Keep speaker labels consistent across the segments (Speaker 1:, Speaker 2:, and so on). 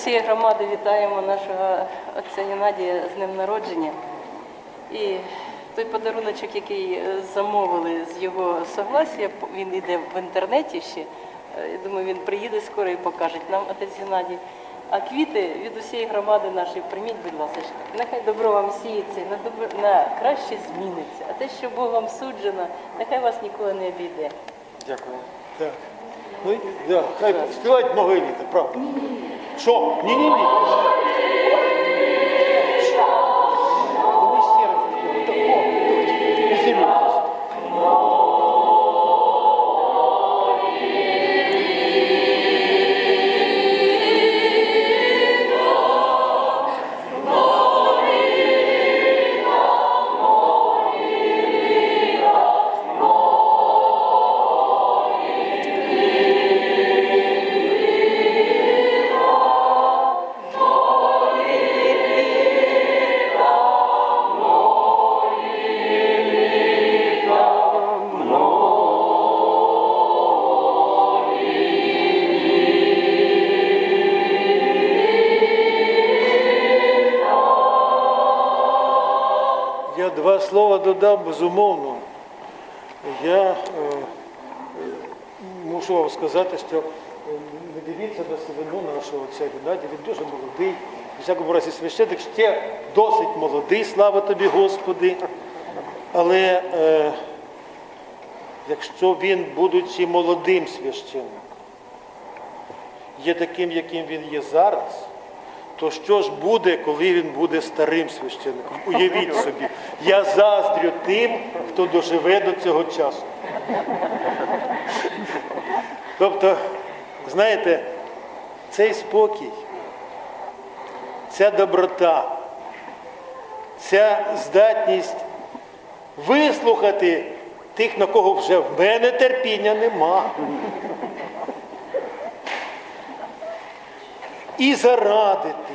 Speaker 1: Всієї громади вітаємо нашого отця Геннадія з днем народження. І той подаруночок, який замовили з його согласія, він йде в інтернеті ще. Е, Я думаю, він приїде скоро і покаже нам отець Геннадій. А квіти від усієї громади нашої прийміть, будь ласка. Нехай добро вам сіється, на, добро, на краще зміниться. А те, що Богом суджено, нехай вас ніколи не обійде.
Speaker 2: Дякую. І- да, хай співають много це правда. Що? Ні-ні-ні. Слова додам, безумовно. Я е, е, мушу вам сказати, що е, не дивіться на сивину нашого отця Геннадія, він дуже молодий. У всякому разі священник ще досить молодий, слава тобі, Господи. Але е, якщо він, будучи молодим священником, є таким, яким він є зараз, то що ж буде, коли він буде старим священником? Уявіть собі, я заздрю тим, хто доживе до цього часу. Тобто, знаєте, цей спокій, ця доброта, ця здатність вислухати тих, на кого вже в мене терпіння нема. І зарадити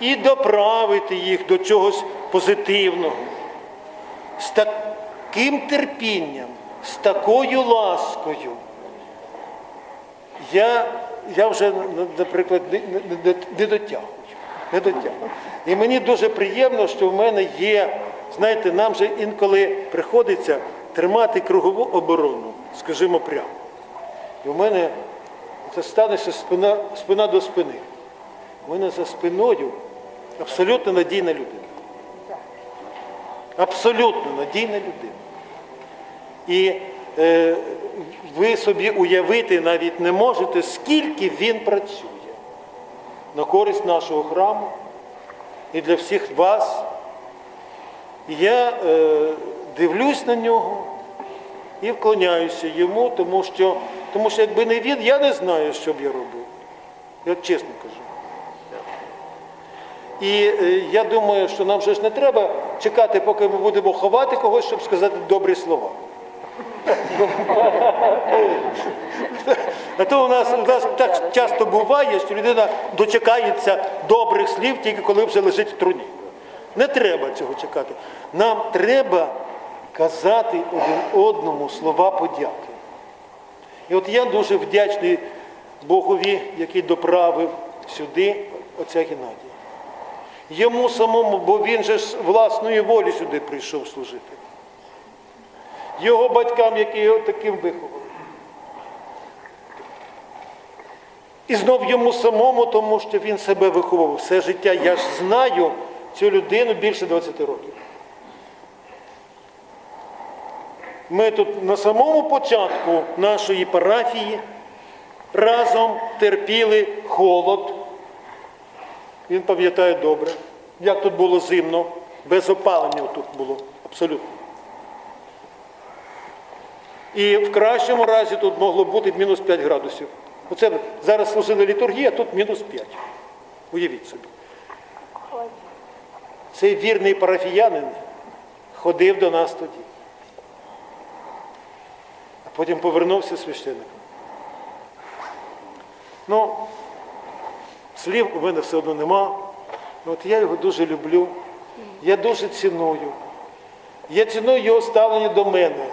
Speaker 2: їм, і доправити їх до чогось позитивного. З таким терпінням, з такою ласкою. Я, я вже, наприклад, не, не, не, не дотягую. Не. І мені дуже приємно, що в мене є, знаєте, нам же інколи приходиться тримати кругову оборону, скажімо прямо. І в мене це станеться спина, спина до спини. Мене за спиною абсолютно надійна людина. Абсолютно надійна людина. І е, ви собі уявити навіть не можете, скільки він працює на користь нашого храму і для всіх вас. І я е, дивлюсь на нього і вклоняюся йому, тому що, тому що якби не він, я не знаю, що б я робив. Я чесно кажу. І е, я думаю, що нам же ж не треба чекати, поки ми будемо ховати когось, щоб сказати добрі слова. А то у нас, у нас так часто буває, що людина дочекається добрих слів тільки коли вже лежить в труні. Не треба цього чекати. Нам треба казати один одному слова подяки. І от я дуже вдячний Богові, який доправив сюди отця Геннадія. Йому самому, бо він же ж власної волі сюди прийшов служити. Його батькам, які його таким виховали. І знов йому самому, тому що він себе виховував все життя. Я ж знаю цю людину більше 20 років. Ми тут на самому початку нашої парафії разом терпіли холод. Він пам'ятає добре, як тут було зимно, без опалення тут було абсолютно. І в кращому разі тут могло бути мінус 5 градусів. Оце зараз служили літургія, тут мінус 5. Уявіть собі. Цей вірний парафіянин ходив до нас тоді. Потім повернувся священником. Ну, слів у мене все одно нема. От я його дуже люблю, я дуже ціную. Я ціную його ставлення до мене.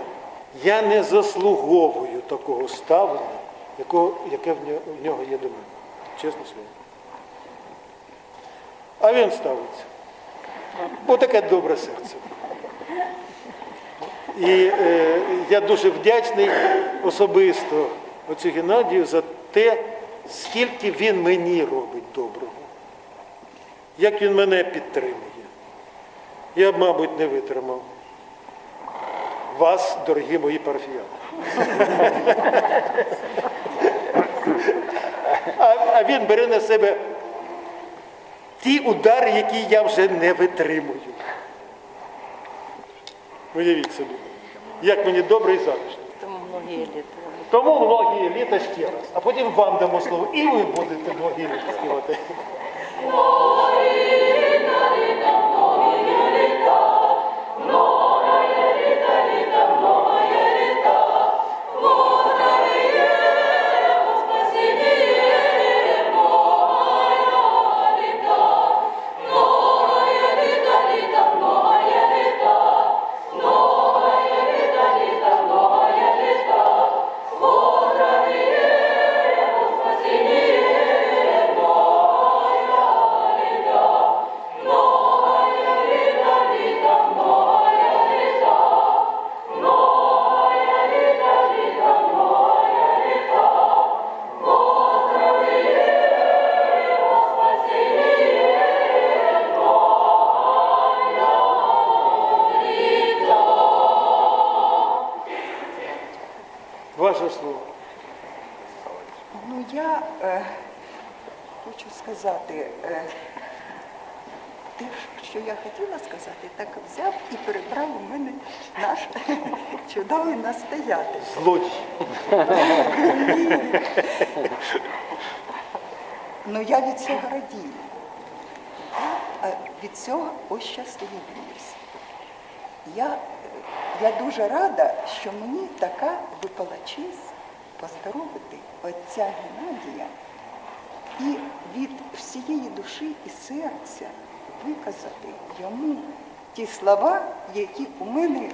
Speaker 2: Я не заслуговую такого ставлення, якого, яке в нього, є до мене. Чесне слово. а він ставиться. Отаке добре серце. І е, я дуже вдячний особисто оцю Геннадію за те, скільки він мені робить доброго, як він мене підтримує. Я б, мабуть, не витримав вас, дорогі мої парафіяни. А, а він бере на себе ті удари, які я вже не витримую. Уявіть собі, як мені добре і затишно.
Speaker 1: Тому многі літа.
Speaker 2: Тому многі літа ще раз, а потім вам дамо слово, і ви будете многі літа співати.
Speaker 3: Чудовий настоятель.
Speaker 2: Злодій.
Speaker 3: Ну я від цього радію. Я е, від цього ощасливлююсь. Я, е, я дуже рада, що мені така випала честь поздоровити отця Геннадія і від всієї душі і серця виказати йому ті слова, які у мене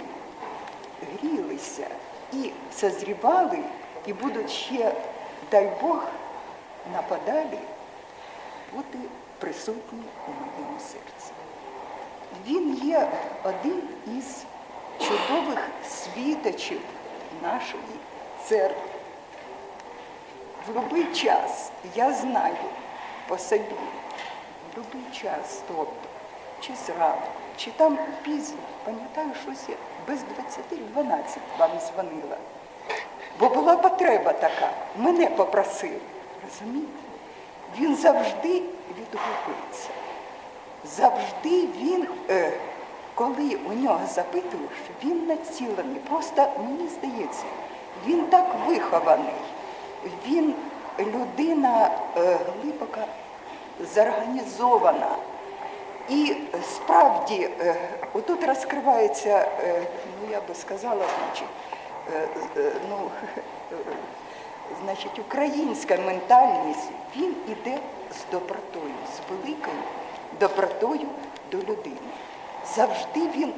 Speaker 3: грілися і созрівали, і будуть ще, дай Бог, нападалі бути присутні у моєму серці. Він є один із чудових світочів нашої церкви. В будь-який час я знаю по собі, в будь-який час, тобто, чи зранку, чи там пізно, пам'ятаю, щось я без 20-12 вам дзвонила. Бо була потреба така, мене попросили. Розумієте? Він завжди відгукується. Завжди він, е, коли у нього запитуєш, він націлений. Просто мені здається, він так вихований. Він людина е, глибоко зорганізована. І справді, е, отут розкривається, е, ну я би сказала, значить, е, ну, значить, українська ментальність, він іде з добротою, з великою добротою до людини. Завжди він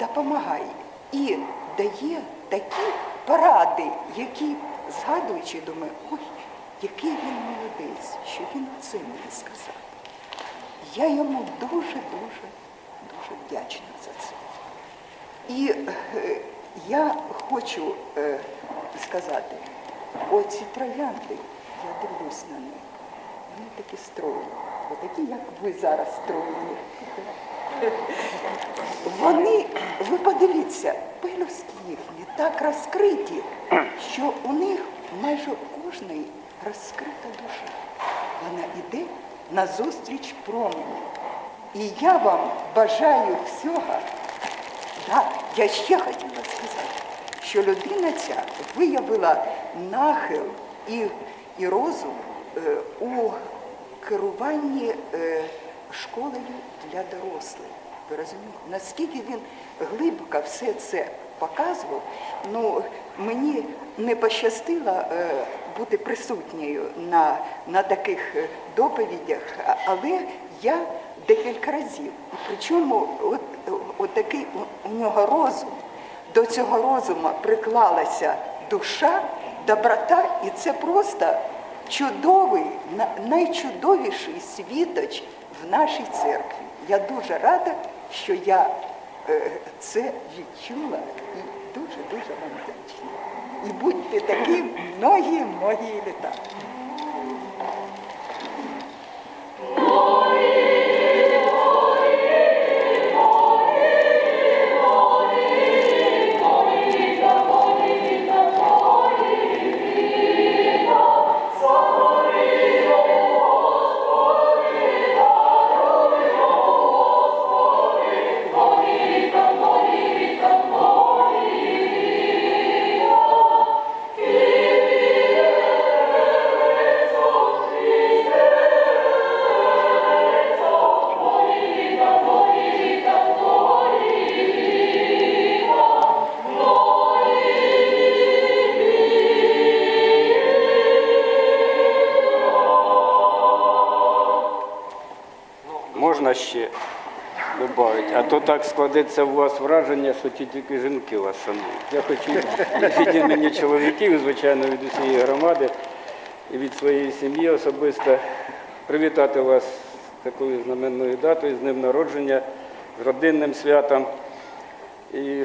Speaker 3: допомагає і дає такі поради, які, згадуючи, думаю, ой, який він молодець, що він це мені сказав. Я йому дуже-дуже дуже вдячна за це. І е, я хочу е, сказати, оці троянди, я дивлюсь на них, вони такі стройні, отакі, як ви зараз стройні. Вони, ви подивіться, пелюстки їхні так розкриті, що у них майже у кожної розкрита душа. Вона йде назустріч промені. І я вам бажаю всього. Да, я ще хотіла сказати, що людина ця виявила нахил і, і розум е, у керуванні е, школою для дорослих. Ви розумієте, наскільки він глибоко все це показував, ну мені не пощастило е, бути присутньою на, на таких е, доповідях, але я декілька разів. Причому от, от такий у, нього розум, до цього розуму приклалася душа, доброта, і це просто чудовий, на- найчудовіший світоч в нашій церкві. Я дуже рада, що я це відчула і дуже-дуже вам. І будьте такі многі-многі літа.
Speaker 4: Додати, а то так складеться у вас враження, що ті тільки жінки вас шанують. Я хочу від імені чоловіків, звичайно, від усієї громади і від своєї сім'ї особисто привітати вас з такою знаменною датою, з днем народження, з родинним святом. І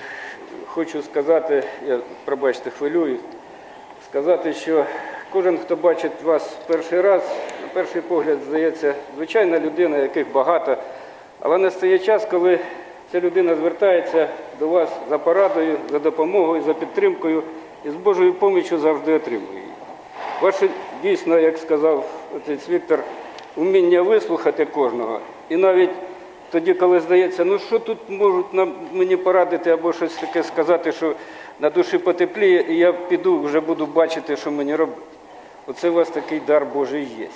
Speaker 4: хочу сказати, я пробачте, хвилююсь, сказати, що кожен, хто бачить вас перший раз, на перший погляд, здається, звичайна людина, яких багато, але настає час, коли ця людина звертається до вас за порадою, за допомогою, за підтримкою і з Божою поміччю завжди отримує її. Ваше дійсно, як сказав отець Віктор, уміння вислухати кожного. І навіть тоді, коли здається, ну що тут можуть нам мені порадити або щось таке сказати, що на душі потепліє, і я піду, вже буду бачити, що мені робити. Оце у вас такий дар Божий є.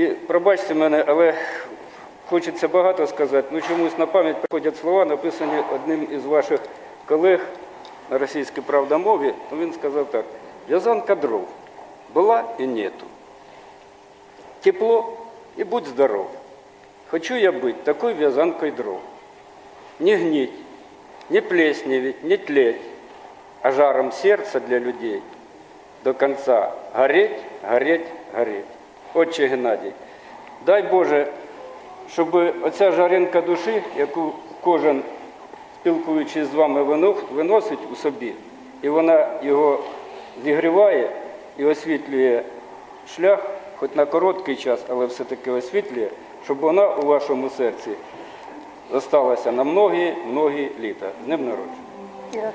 Speaker 4: І пробачте мене, але хочеться багато сказати, ну чомусь на пам'ять приходять слова, написані одним із ваших колег на російській правдомові. Він сказав так: в'язанка дров була і нету. Тепло і будь здоров. Хочу я быть такой вязанкой дров. Не гнить, не плесневеть, не тлеть, а жаром сердца для людей до конца гореть, гореть, гореть. Отче Геннадій, дай Боже, щоб оця жаринка душі, яку кожен, спілкуючись з вами, виносить у собі, і вона його зігріває і освітлює шлях, хоч на короткий час, але все-таки освітлює, щоб вона у вашому серці залишилася на многі-многі літа. З Днем народження.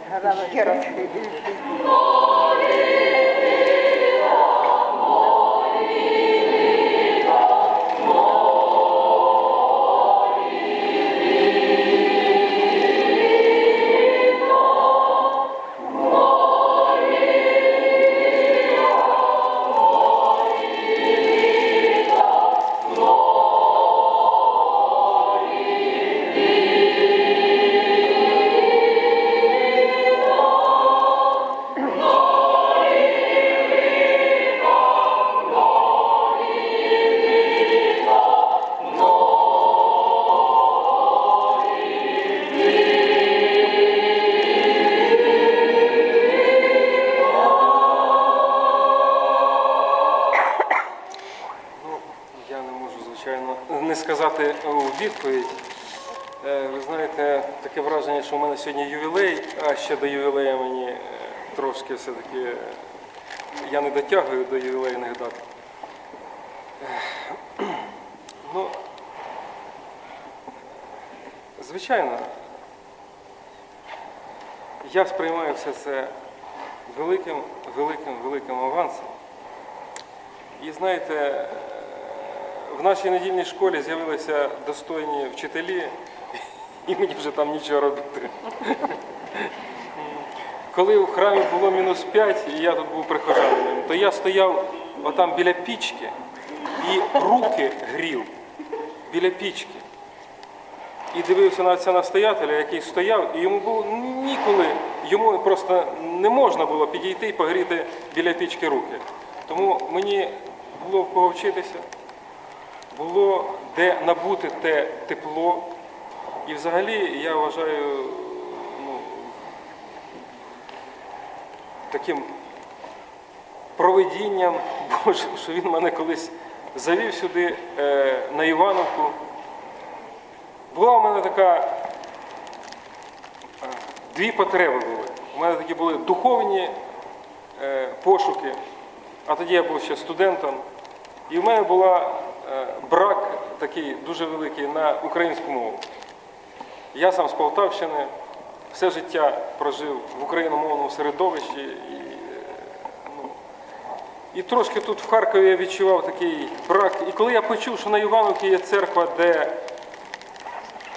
Speaker 5: Що в мене сьогодні ювілей, а ще до ювілея мені е, трошки все-таки е, я не дотягую до ювілейних дат. Е, Ну, звичайно, я сприймаю все це великим, великим, великим авансом. І знаєте, в нашій недільній школі з'явилися достойні вчителі, і мені вже там нічого робити. Коли в храмі було мінус 5, і я тут був прихожанином, то я стояв отам біля пічки і руки грів біля пічки. І дивився на отця настоятеля, який стояв, і йому було ніколи, йому просто не можна було підійти і погріти біля пічки руки. Тому мені було в кого вчитися, було де набути те тепло. І взагалі я вважаю ну, таким проведінням Боже, що він мене колись завів сюди е, на Івановку. Була у мене така е, дві потреби були. У мене такі були духовні е, пошуки, а тоді я був ще студентом. І в мене була е, брак такий дуже великий на українську мову. Я сам з Полтавщини, все життя прожив в україномовному середовищі. І, ну, і трошки тут в Харкові я відчував такий брак. І коли я почув, що на Івановці є церква, де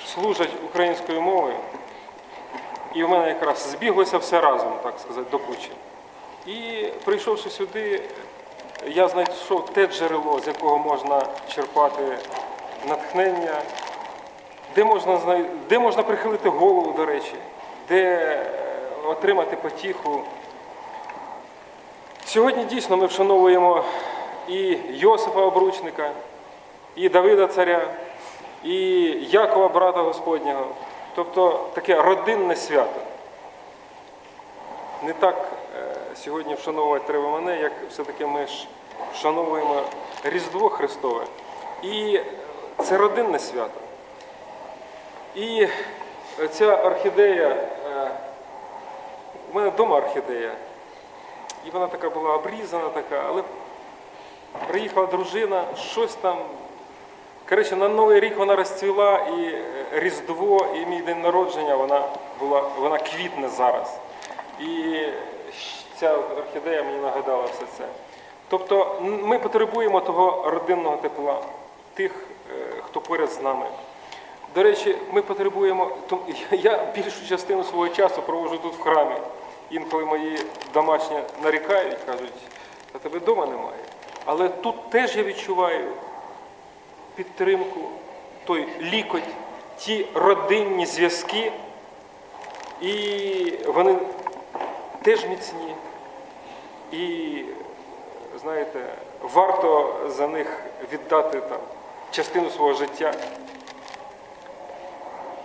Speaker 5: служать українською мовою, і в мене якраз збіглося все разом, так сказати, до кучі. І прийшовши сюди, я знайшов те джерело, з якого можна черпати натхнення, де можна, де можна прихилити голову, до речі, де е, отримати потіху. Сьогодні дійсно ми вшановуємо і Йосифа Обручника, і Давида Царя, і Якова, брата Господнього. Тобто таке родинне свято. Не так е, сьогодні вшановувати треба мене, як все-таки ми ж вшановуємо Різдво Христове. І це родинне свято. І ця орхідея, е, у мене вдома орхідея, і вона така була обрізана, така, але приїхала дружина, щось там. Коротше, на Новий рік вона розцвіла, і е, Різдво, і мій день народження, вона була, вона квітне зараз. І ця орхідея мені нагадала все це. Тобто ми потребуємо того родинного тепла, тих, е, хто поряд з нами. До речі, ми потребуємо, я більшу частину свого часу проводжу тут в храмі. Інколи мої домашні нарікають, кажуть, а тебе вдома немає. Але тут теж я відчуваю підтримку, той лікоть, ті родинні зв'язки, і вони теж міцні. І, знаєте, варто за них віддати там частину свого життя.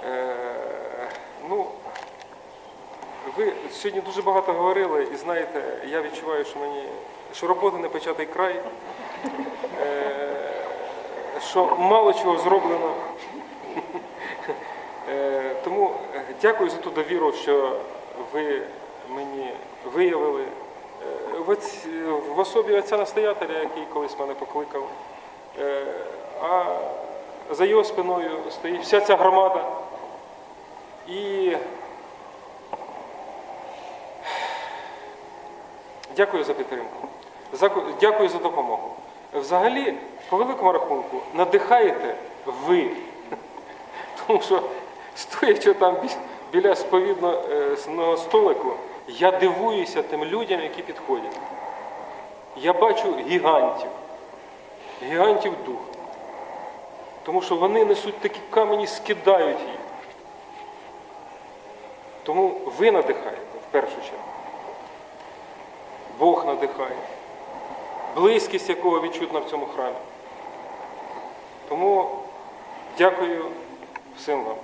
Speaker 5: Е, ну, ви сьогодні дуже багато говорили, і знаєте, я відчуваю, що мені що робота не початий край, е, що мало чого зроблено. Е, тому дякую за ту довіру, що ви мені виявили. В, особі отця настоятеля, який колись мене покликав. А за його спиною стоїть вся ця громада. І дякую за підтримку. Дякую за допомогу. Взагалі, по великому рахунку, надихаєте ви. Тому що стоячи там біля сповідного столику, я дивуюся тим людям, які підходять. Я бачу гігантів, гігантів духа. Тому що вони несуть такі камені, скидають їх. Тому ви надихаєте в першу чергу. Бог надихає, близькість якого відчутна в цьому храмі. Тому дякую всім вам.